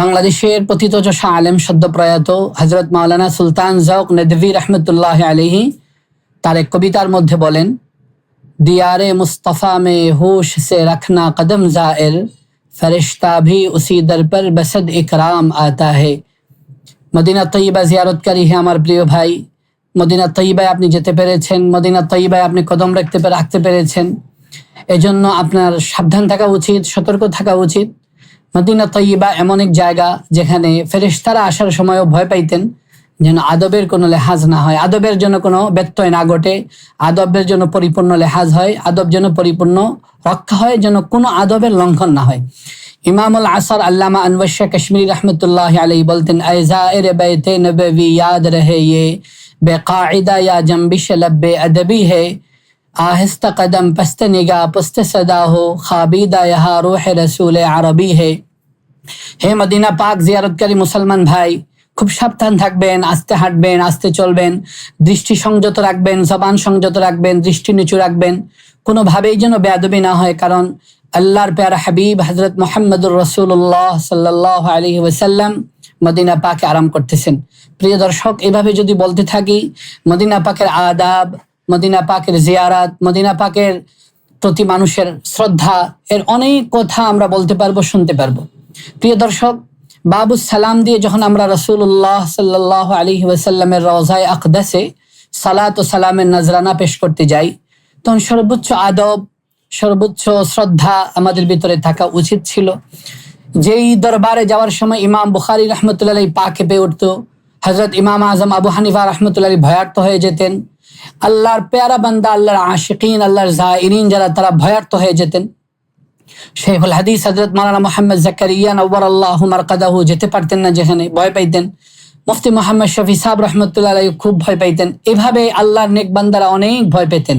বাংলাদেশের প্রথিতযশা আলেম সদ্য প্রয়াত হজরত মাওলানা সুলতান জাউক নদভী রহমতুল্লাহ আলহি তার এক কবিতার মধ্যে বলেন, দিয়ারে মুস্তফা মে হুশ সে রখনা কদম জায়ের ফরিশা ভি উসি দর পর বসদ ইকরাম আতা হে। মদিনা তৈবা জিয়ারতকারী হে আমার প্রিয় ভাই। মদিনা তৈবায় আপনি যেতে পেরেছেন, মদিনা তৈবায় আপনি কদম রাখতে রাখতে পেরেছেন। এজন্য আপনার সাবধান থাকা উচিত, সতর্ক থাকা উচিত। মদিনা তৈবা এমন এক জায়গা যেখানে ফেরিস্তারা আসার সময়ও ভয় পাইতেন, যেন আদবের কোনো লেহাজ না হয়। আদবের জন্য কোনো ব্যত্যয় না ঘটে। আদবের জন্য পরিপূর্ণ লেহাজ হয়। আদব যেন পরিপূর্ণ রক্ষা হয়, যেন কোনো আদবের লঙ্ঘন না হয়। ইমামুল আসার আল্লামা আনবশ্যা কাশ্মীর রহমতুল্লাহ আলী বলতেন এজায়ের বেতে নবী ইয়াদ রহে ইয়ে বেকায়দা ইয়া জম্বিশ আদবি হে। হে মদিনা পাক জিয়ারতকারী মুসলমান ভাই, খুব সাবধান থাকবেন, আস্তে হাঁটবেন, আস্তে চলবেন, দৃষ্টি সংযত রাখবেন, জবান সংযত রাখবেন, দৃষ্টি নিচু রাখবেন। কোনোভাবেই যেন বেয়াদবি না হয়, কারণ আল্লাহর পেয়ারা হাবিব হজরত মোহাম্মদুর রসুল্লাহ সাল্লাহ আলী ওসাল্লাম মদিনা পাকে আরাম করতেছেন। প্রিয় দর্শক, এভাবে যদি বলতে থাকি, মদিনা পাকের আদাব, মদিনা পাকের জিয়ারাত, মদিনা পাকের প্রতি মানুষের শ্রদ্ধা, এর অনেক কথা আমরা বলতে পারব, শুনতে পারব। প্রিয় দর্শক, বাবু সালাম দিয়ে যখন আমরা রসুল্লাহ সাল্লাহ আলী ওয়াসাল্লামের রওজায় আকদাসে সালাত ও সালামের নজরানা পেশ করতে যাই, তখন সর্বোচ্চ আদব, সর্বোচ্চ শ্রদ্ধা আমাদের ভিতরে থাকা উচিত ছিল। যেই দরবারে যাওয়ার সময় ইমাম বুখারি রহমতুল্লাহ পা কেঁপে উঠত হজরত ইমাম আজম আবু হানিফা রহমতুল্লাহ ভয়ার্ত হয়ে যেতেন। আল্লাহর পেয়ারা বান্দা, আল্লাহর আশিকিন, আল্লাহর জাইরিন যারা, তারা ভয়ার্ত হয়ে যেতেন। শেখুল হাদিস হজরত মালানা মোহাম্মদ জাকারিয়া নবর আল্লাহ মারকাদাহু যেতে পারতেন না যেখানে, ভয় পাইতেন। মুফতি মোহাম্মদ শফি সাহ রহমতুল্লাহ খুব ভয় পাইতেন। এভাবে আল্লাহর নেক বান্দারা অনেক ভয় পেতেন।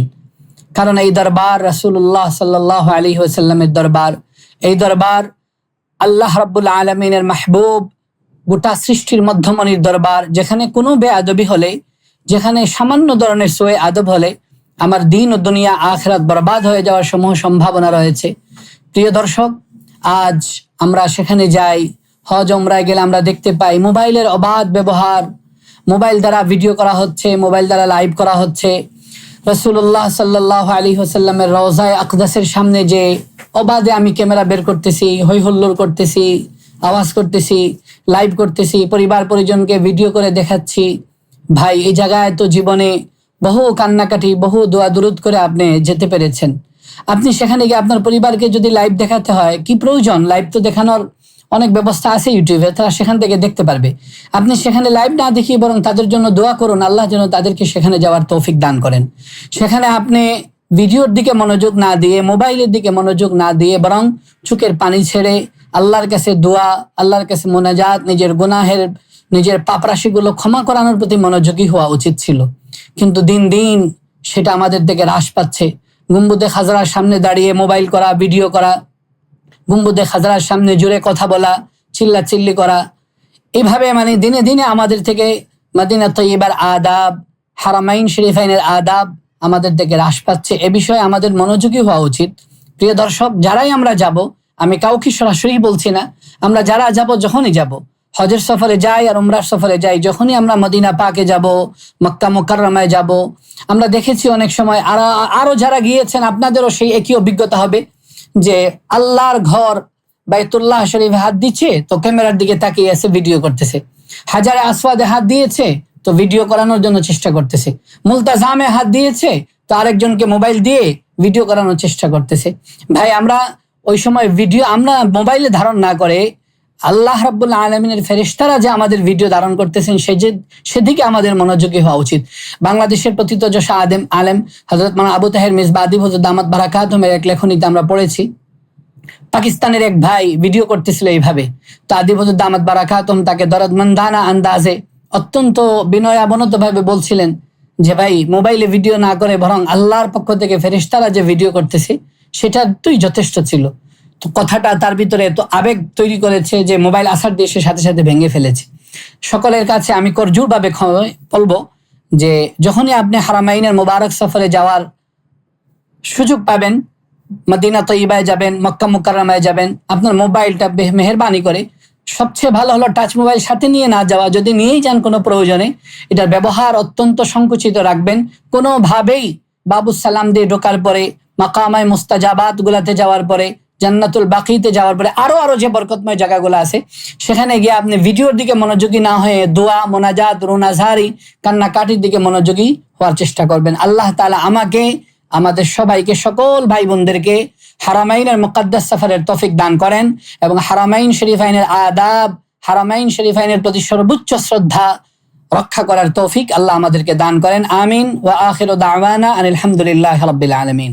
কারণ এই দরবার রাসূলুল্লাহ সাল্লাহ আলী ওসাল্লামের দরবার, এই দরবার আল্লাহ রাব্বুল আলমিনের মাহবুব গোটা সৃষ্টির মধ্যমণির দরবার, যেখানে কোনো বেআদবি হলে, যেখানে সামান্য ধরনের সোয়ে আদব হলে, আমার দিন ও দুনিয়া আখরাত বরবাদ হয়ে যাওয়ার সমূহ সম্ভাবনা রয়েছে। প্রিয় দর্শক, আজ আমরা সেখানে যাই। হজ ওমরায় গেলে আমরা দেখতে পাই, মোবাইলের অবাধ ব্যবহার। মোবাইল দ্বারা ভিডিও করা হচ্ছে, মোবাইল দ্বারা লাইভ করা হচ্ছে। রসুল্লাহ সাল্লাহ আলী হোসাল্লামের রওজায় আকদাসের সামনে যে অবাধে আমি ক্যামেরা বের করতেছি হৈ হুল্লোড় করতেছি, আওয়াজ করতেছি লাইভ করতেছি, পরিবার পরিজনকে ভিডিও করে দেখাচ্ছি। ভাই, এই জায়গায় তো জীবনে বহু কান্নাকাটি, বহু দোয়া দুরুদ করে আপনি যেতে পেরেছেন। আপনি সেখানে গিয়ে আপনার পরিবারকে যদি লাইভ দেখাতে হয়, কি প্রয়োজন? লাইভ তো দেখানোর অনেক ব্যবস্থা আছে ইউটিউবে তারা সেখান থেকে দেখতে পারবে। আপনি সেখানে লাইভ না দেখিয়ে বরং তাদের জন্য দোয়া করুন, আল্লাহ যেন তাদেরকে সেখানে যাওয়ার তৌফিক দান করেন। সেখানে আপনি ভিডিওর দিকে মনোযোগ না দিয়ে মোবাইলের দিকে মনোযোগ না দিয়ে বরং চোখের পানি ছেড়ে আল্লাহর কাছে দোয়া, আল্লাহর কাছে মোনাজাত, নিজের গুনাহের, নিজের পাপরাশিগুলো ক্ষমা করানোর প্রতি মনোযোগী হওয়া উচিত ছিল। কিন্তু দিন দিন সেটা আমাদের থেকে হ্রাস পাচ্ছে। গুম্বুদে খাজরার সামনে দাঁড়িয়ে মোবাইল করা, ভিডিও করা, গুম্বুদে খাজরার সামনে জুড়ে কথা বলা চিল্লা চিল্লি করা। এভাবে মানে দিনে দিনে আমাদের থেকে মাদিনা তৈবার আদাব, হারামাইন শরীফাইনের আদাব আমাদের থেকে হ্রাস পাচ্ছে। এ বিষয়ে আমাদের মনোযোগী হওয়া উচিত। প্রিয় দর্শক, যারাই আমরা যাব, আমি কাউকে সরাসরি বলছি না, আমরা যারা যাব, যখনই যাব হজের সফরে যাই আর উমরার সফরে যাই, যখনই আমরা মদিনা পাকে যাব, মক্কা মোকাররমায় যাব, আমরা দেখেছি অনেক সময় আরও আরও যারা গিয়েছেন, আপনাদেরও সেই একই অভিজ্ঞতা হবে যে আল্লাহর ঘর বাইতুল্লাহ শরীফে হাত দিচ্ছে, তো ক্যামেরার দিকে তাকিয়ে আছে ভিডিও করতেছে। হাজারে আসওয়াদে হাত দিয়েছে, তো ভিডিও করানোর জন্য চেষ্টা করতেছে। মুলতাজামে হাত দিয়েছে, তো আরেকজনকে মোবাইল দিয়ে ভিডিও করানোর চেষ্টা করতেছে। ভাই, আমরা ওই সময় ভিডিও আমরা মোবাইলে ধারণ না করে আল্লাহ রাব্বুল আলমিনের ফেরিস্তারা যে আমাদের ভিডিও ধারণ করতেছেন, সে যে সেদিকে আমাদের মনোযোগী হওয়া উচিত। বাংলাদেশের প্রথিত যশা আদেম আলেম হজরত মানা আবু তাহের মিসবা আদিব হজরত দামাত বারাকাতমের এক লেখনীতে আমরা পড়েছি। পাকিস্তানের এক ভাই ভিডিও করতেছিল এইভাবে তো আদিব হজরত দামাত বারাকাতম তাকে দরদমন্দানা আন্দাজে অত্যন্ত বিনয়াবনত ভাবে বলছিলেন যে, ভাই, মোবাইলে ভিডিও না করে বরং আল্লাহর পক্ষ থেকে ফেরিস্তারা যে ভিডিও করতেছে, সেটা তুই যথেষ্ট ছিল। কথাটা তার ভিতরে এত আবেগ তৈরি করেছে যে মোবাইল আসার দিয়ে সে সাথে সাথে ভেঙে ফেলেছে। সকলের কাছে আমি করজোর ভাবে বলব যে যখনই আপনি হারামাইনের মোবারক সফরে যাওয়ার সুযোগ পাবেন, মদিনা তৈবায় যাবেন, মক্কা মুকাররমায় যাবেন, আপনার মোবাইলটা মেহেরবানি করে। সবচেয়ে ভালো হলো টাচ মোবাইল সাথে নিয়ে না যাওয়া, যদি নিয়েই যান কোনো প্রয়োজনে, এটার ব্যবহার অত্যন্ত সংকুচিত রাখবেন। কোনোভাবেই বাবু সালাম দিয়ে ঢোকার পরে, মাকামায় মুস্তাজাবাত গুলাতে যাওয়ার পরে জান্নাতুল বাকিতে যাওয়ার পরে আরও আরও যে বরকতময় জায়গাগুলো আছে, সেখানে গিয়ে আপনি ভিডিওর দিকে মনোযোগী না হয়ে দোয়া, মোনাজাত রোনাঝারি কান্নাকাটির দিকে মনোযোগী হওয়ার চেষ্টা করবেন। আল্লাহ তাআলা আমাকে, আমাদের সবাইকে, সকল ভাই বোনদেরকে হারামাইনের মুকাদ্দাস সফরের তৌফিক দান করেন এবং হারামাইন শরীফাইনের আদাব, হারামাইন শরীফাইনের প্রতি সর্বোচ্চ শ্রদ্ধা রক্ষা করার তৌফিক আল্লাহ আমাদেরকে দান করেন। আমিন। ওয়া আখিরু দাওয়ানা আনিল হামদুলিল্লাহি রাব্বিল আলামিন।